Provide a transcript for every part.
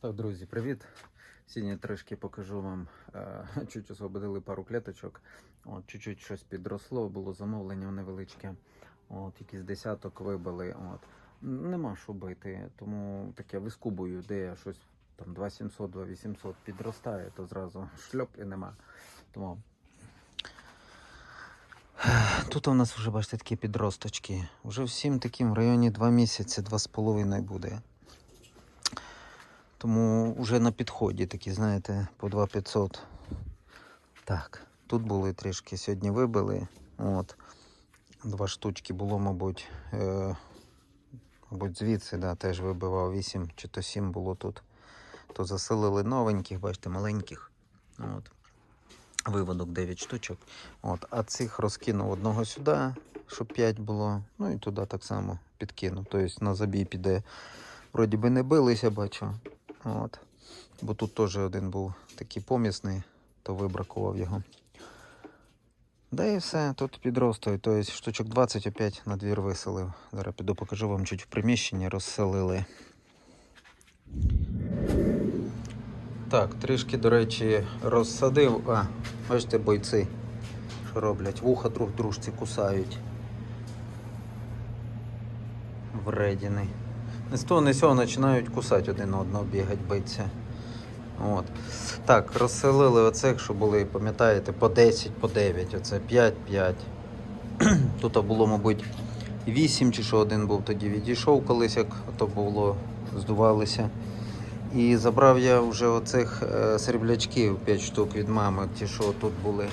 Так, друзі, привіт. Сьогодні трішки покажу вам. е, Чуть освободили пару клеточок. От, чуть-чуть щось підросло, було замовлення невеличке. От, якийсь десяток вибили. От. Нема що бити, тому таке вискубую, де я щось там 2700, 2800 підростає, то зразу шльоп і нема. Тому Тут у нас вже, бачите, такі підросточки. Уже всім таким в районі 2 місяці, 2,5 буде. Тому вже на підході такі, знаєте, по 2500. Так, тут були трішки сьогодні вибили. От. Два штучки було, мабуть. Е, мабуть, звідси да, теж вибивав 8 чи то 7 було тут. То заселили новеньких, бачите, маленьких. От. Виводок 9 штучок. От. А цих розкинув одного сюди, щоб 5 було. Ну і туди так само підкинув. Тобто на забій піде. Вроді би не билися, бачу. От. Бо тут теж один був такий помісний, то вибракував його. Да і все, тут підростою. Тобто штучок 20 опять на двір виселив. Зараз піду покажу вам чуть в приміщенні розселили. Так, трішки, до речі, розсадив. А, бачите, бойці, що роблять? Вуха друг дружці кусають. Вредіни. З того, не з цього починають кусати один одного, бігати, битися. От. Так, розселили оцих, що були, пам'ятаєте, по 10, по 9, оце 5-5. Тут було, мабуть, 8 чи що один був тоді відійшов колись, як то було, здувалися. І забрав я вже оцих е, сріблячків 5 штук від мами, ті, що тут були.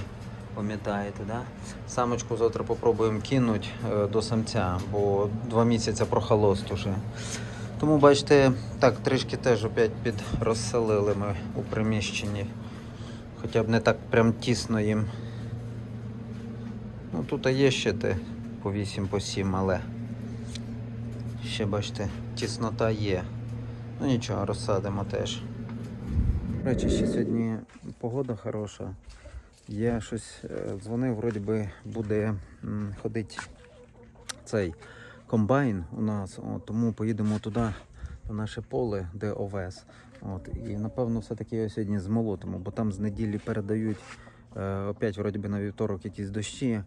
Пам'ятаєте, да? Самочку завтра попробуємо кинути е, до самця, бо два місяці прохолост уже. Тому бачите, так, трішки теж опять під розселили ми у приміщенні. Хоча б не так прям тісно їм. Ну тут є ще те по 8 по 7, але ще бачите, тіснота є. Ну нічого, розсадимо теж. До речі, ще сьогодні погода хороша. Я щось е, дзвонив, вроді би буде ходить цей комбайн у нас, от, тому поїдемо туди, на наше поле, де овес. От, і напевно все-таки його сьогодні змолотимо, бо там з неділі передають е, опять вроді би на вівторок якісь дощі.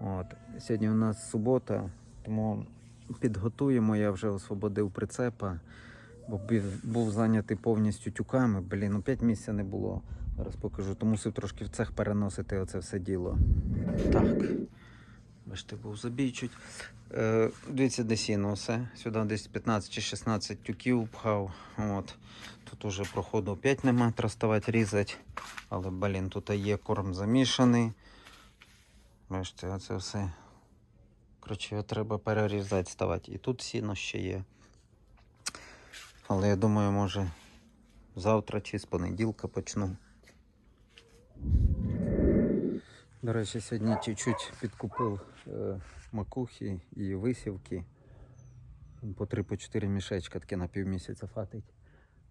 От. Сьогодні у нас субота, тому підготуємо. Я вже освободив прицепа, бо був зайнятий повністю тюками. Блін, ну 5 місця не було. Зараз покажу, то мусив трошки в цех переносити оце все діло. Так. Бачите, був забій чуть. Е, дивіться, де сіно все. Сюди десь 15 чи 16 тюків пхав. От. Тут уже проходу 5 нема, треба ставати різати. Але, блін, тут є корм замішаний. Бачите, оце все. Коротше, його треба перерізати, ставати. І тут сіно ще є. Але я думаю, може завтра чи з понеділка почну. До речі, сьогодні чуть-чуть підкупив е, макухи і висівки. По 3-4 мішечка таке на півмісяця хватить.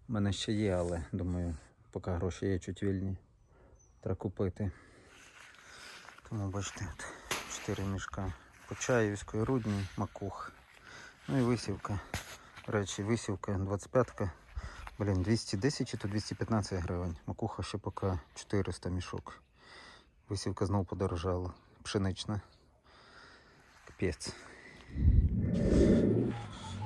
У мене ще є, але думаю, поки гроші є чуть вільні, треба купити. Тому бачите, от 4 мішка по чаївської рудні, макух. Ну і висівка. До речі, висівка 25-ка. Блін, 210 чи то 215 гривень. Макуха ще поки 400 мішок. Висівка знову подорожала. Пшенична. Капець.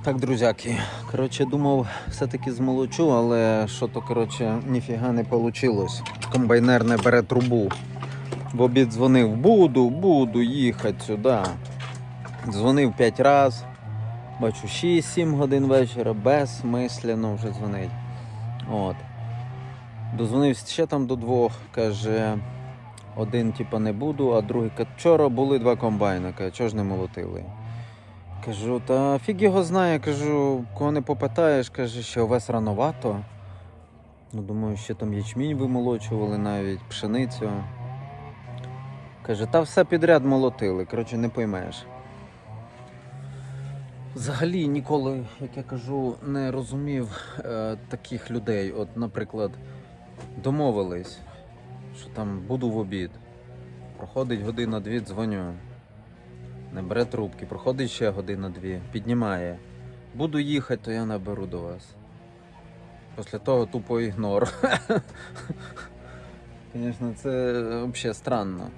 Так, друзяки. Коротше, думав, все-таки змолочу, але що то, коротше, ніфіга не вийшло. Комбайнер не бере трубу. В дзвонив, буду, буду їхати сюди. Дзвонив 5 разів. Бачу, 6-7 годин вечора, безсмислено вже дзвонить. От. Дозвонився ще там до двох, каже, один типа не буду, а другий каже, вчора були два комбайни, каже, чого ж не молотили? Кажу, та фіг його знає, кажу, кого не попитаєш, каже, що овес рановато. Ну, думаю, ще там ячмінь вимолочували навіть, пшеницю. Каже, та все підряд молотили, коротше, не поймеш. Взагалі ніколи, як я кажу, не розумів е, таких людей. От, наприклад, домовились, що там буду в обід. Проходить година-дві, дзвоню. Не бере трубки, проходить ще година-дві, піднімає. Буду їхати, то я наберу до вас. Після того тупо ігнор. Звісно, це взагалі странно.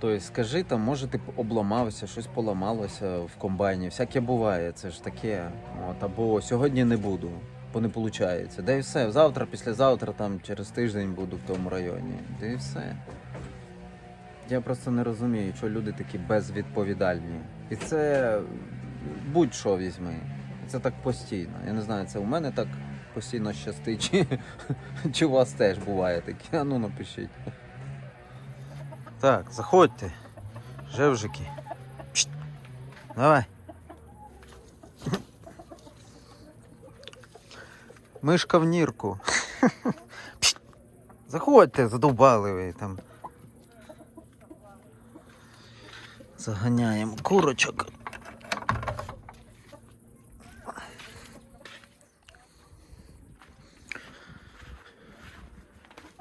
Тобто, скажи там, може ти обламався, щось поламалося в комбайні. Всяке буває, це ж таке. От, або сьогодні не буду, бо не виходить. Да і все. Завтра, післязавтра, там через тиждень буду в тому районі. Да і все. Я просто не розумію, що люди такі безвідповідальні. І це будь-що візьми. Це так постійно. Я не знаю, це у мене так постійно щастить, чи, чи у вас теж буває таке. А ну напишіть. Так, заходьте. Жевжики. Давай. Мишка в нірку. Заходьте, задовбали ви там. Заганяємо курочок.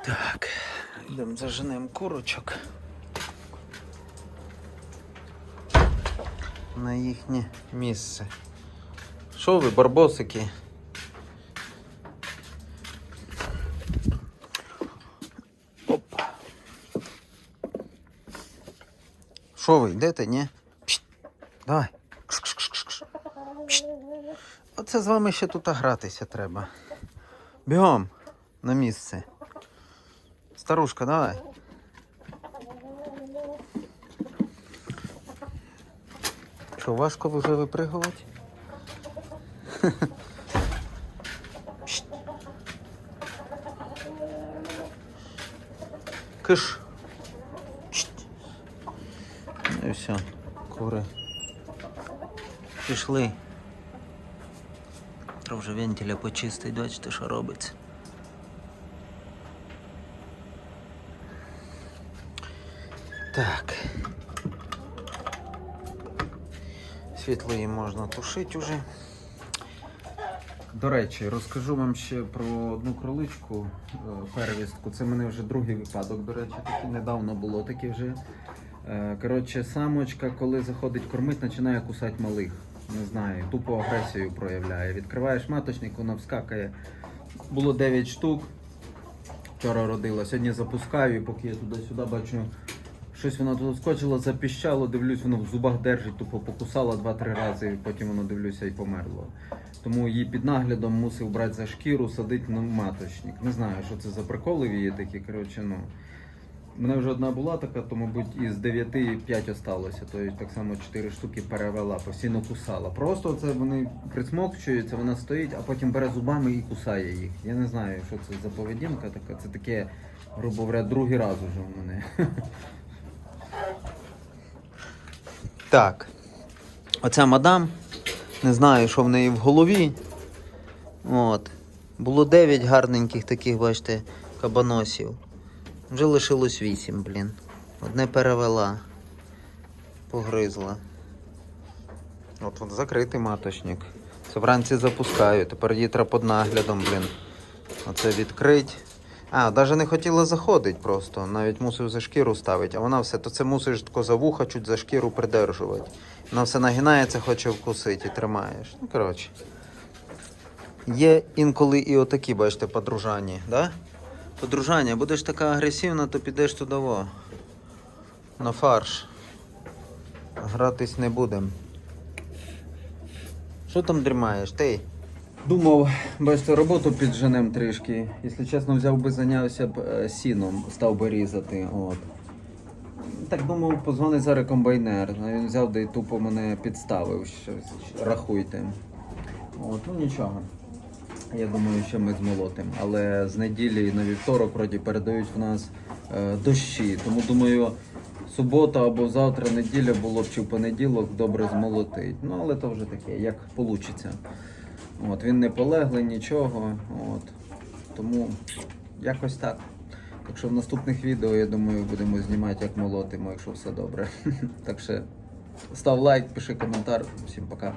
Так, йдемо заженемо курочок. На їхнє місце. Що ви, барбосики? Що ви, йдете, ні? Пшт. Давай. Кш-кш-кш-кш. Пшт. Оце з вами ще тут гратися треба. Бігом на місце. Старушка, давай. Що, важко вже випригувати? Киш. Пшт. Ну і все, кури. Пішли. Треба вже вентиля почистить, бачите, що робиться. Так. Її можна тушити уже. До речі, розкажу вам ще про одну кроличку е, первістку. Це в мене вже другий випадок, до речі, такий недавно було таке вже. Е, Коротше, самочка, коли заходить кормить, починає кусати малих. Не знаю, тупо агресію проявляє. Відкриваєш маточник, вона вскакає. Було 9 штук. Вчора родила. Сьогодні запускаю, і поки я туди-сюди бачу, щось воно тут скочило, запіщало, дивлюсь, воно в зубах держить, тупо покусало 2-3 рази, і потім воно дивлюся і померло. Тому її під наглядом мусив брати за шкіру, садити на маточник. Не знаю, що це за приколи її такі. Коротше, ну. Мене вже одна була така, то, мабуть, із 9 5 осталося. Тобто так само 4 штуки перевела, постійно кусала. Просто це вони присмокчуються, вона стоїть, а потім бере зубами і кусає їх. Я не знаю, що це за поведінка така. Це таке, грубо говоря, другий раз уже у мене. Так. Оця мадам. Не знаю, що в неї в голові. От. Було 9 гарненьких таких, бачите, кабаносів. Вже лишилось 8, блін. Одне перевела. Погризла. От от закритий маточник. Це вранці запускаю. Тепер треба під наглядом, блін. Оце відкрить. А, навіть не хотіла заходити просто. Навіть мусив за шкіру ставити. А вона все, то це мусиш тако за вуха чуть за шкіру придержувати. Вона все нагинається, хоче вкусити і тримаєш. Ну, коротше. Є інколи і отакі, бачите, подружані, да? Подружання, будеш така агресивна, то підеш туди. На фарш. Гратись не будемо. Що там дрімаєш? Ти? Думав, бачите, роботу підженем трішки. Якщо чесно, взяв би зайнявся б е, сіном, став би різати. От. Так думав, позвонить зараз комбайнер. А Він взяв да й тупо мене підставив. Щось, рахуйте. От, ну нічого. Я думаю, що ми змолотимо. Але з неділі на вівторок вроді передають в нас е, дощі. Тому думаю, субота або завтра неділя було б чи в понеділок добре змолотить. Ну але то вже таке, як вийде. От, він не полеглий, нічого. От. Тому якось так. Так що в наступних відео, я думаю, будемо знімати, як молотимо, якщо все добре. Так що став лайк, пиши коментар. Всім пока.